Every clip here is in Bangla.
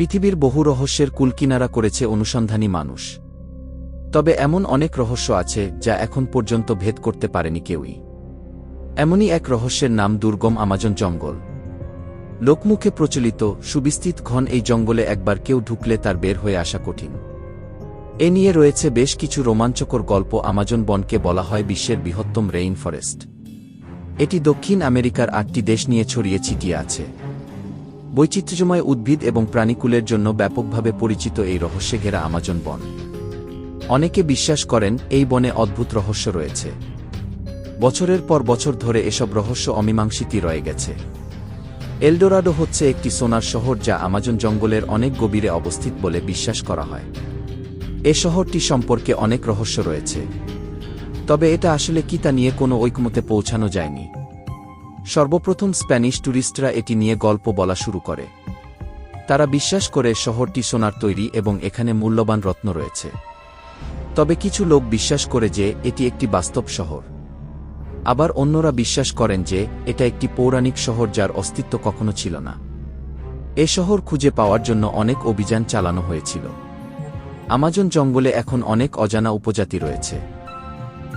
পৃথিবীর বহু রহস্যের কুলকিনারা করেছে অনুসন্ধানী মানুষ। তবে এমন অনেক রহস্য আছে যা এখন পর্যন্ত ভেদ করতে পারেনি কেউই। এমনই এক রহস্যের নাম দুর্গম আমাজন জঙ্গল। লোকমুখে প্রচলিত সুবিস্তৃত ঘন এই জঙ্গলে একবার কেউ ঢুকলে তার বের হয়ে আসা কঠিন। এ নিয়ে রয়েছে বেশ কিছু রোমাঞ্চকর গল্প আমাজন বনকে বলা হয় বিশ্বের বৃহত্তম রেইন ফরেস্ট। এটি দক্ষিণ আমেরিকার আটটি দেশ নিয়ে ছড়িয়ে ছিটিয়ে আছে। বৈচিত্র্যময় উদ্ভিদ এবং প্রাণীকুলের জন্য ব্যাপকভাবে পরিচিত এই রহস্যে ঘেরা আমাজন বন। অনেকে বিশ্বাস করেন এই বনে অদ্ভুত রহস্য রয়েছে। বছরের পর বছর ধরে এসব রহস্য অমীমাংসিতই রয়ে গেছে। এলডোরাডো হচ্ছে একটি সোনার শহর যা আমাজন জঙ্গলের অনেক গভীরে অবস্থিত বলে বিশ্বাস করা হয়। এ শহরটি সম্পর্কে অনেক রহস্য রয়েছে। তবে এটা আসলে কি তা নিয়ে কোনো ঐকমতে পৌঁছানো যায়নি। সর্বপ্রথম স্প্যানিশ ট্যুরিস্টরা এটি নিয়ে গল্প বলা শুরু করে। তারা বিশ্বাস করে শহরটি সোনার তৈরি এবং এখানে মূল্যবান রত্ন রয়েছে। তবে কিছু লোক বিশ্বাস করে যে এটি একটি বাস্তব শহর। আবার অন্যরা বিশ্বাস করেন যে এটা একটি পৌরাণিক শহর যার অস্তিত্ব কখনো ছিল না। এ শহর খুঁজে পাওয়ার জন্য অনেক অভিযান চালানো হয়েছিল। আমাজন জঙ্গলে এখন অনেক অজানা উপজাতি রয়েছে।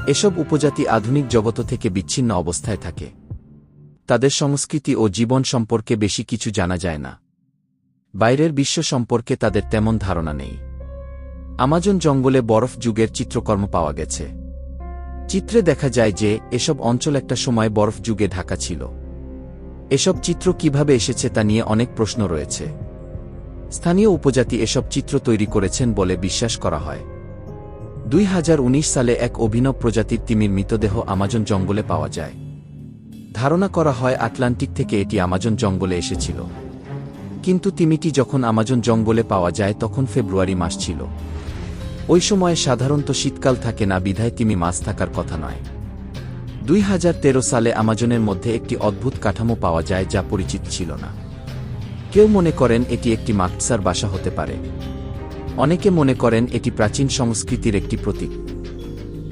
এসব উপজাতি আধুনিক জগত থেকে বিচ্ছিন্ন অবস্থায় থাকে। তাদের সংস্কৃতি ও জীবন সম্পর্কে বেশি কিছু জানা যায় না। বাইরের বিশ্ব সম্পর্কে তাদের তেমন ধারণা নেই। আমাজন জঙ্গলে বরফ যুগের চিত্রকর্ম পাওয়া গেছে। চিত্রে দেখা যায় যে, এসব অঞ্চল একটা সময় বরফ যুগে ঢাকা ছিল। এসব চিত্র কীভাবে এসেছে তা নিয়ে অনেক প্রশ্ন রয়েছে। স্থানীয় উপজাতি এসব চিত্র তৈরি করেছেন বলে বিশ্বাস করা হয়। দুই হাজার উনিশ সালে এক অভিনব প্রজাতির তিমির মৃতদেহ আমাজন জঙ্গলে পাওয়া যায়। ধারণা করা হয় আটলান্টিক থেকে এটি আমাজন জঙ্গলে এসেছিল। কিন্তু তিমিটি যখন আমাজন জঙ্গলে পাওয়া যায় তখন ফেব্রুয়ারি মাস ছিল। ওই সময়ে সাধারণত শীতকাল থাকে না, বিধায় তিমি মাছ থাকার কথা নয়। দুই সালে আমাজনের মধ্যে একটি অদ্ভুত কাঠামো পাওয়া যায় যা পরিচিত ছিল না। কেউ মনে করেন এটি একটি মাকসার বাসা হতে পারে। অনেকে মনে করেন এটি প্রাচীন সংস্কৃতির একটি প্রতীক।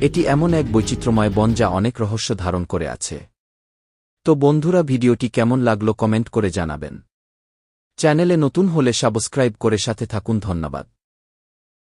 এটি এমন এক বৈচিত্র্যময় বন যা অনেক রহস্য ধারণ করে আছে। তো বন্ধুরা ভিডিওটি কেমন লাগল কমেন্ট করে জানাবেন। চ্যানেলে নতুন হলে সাবস্ক্রাইব করে সাথে থাকুন ধন্যবাদ।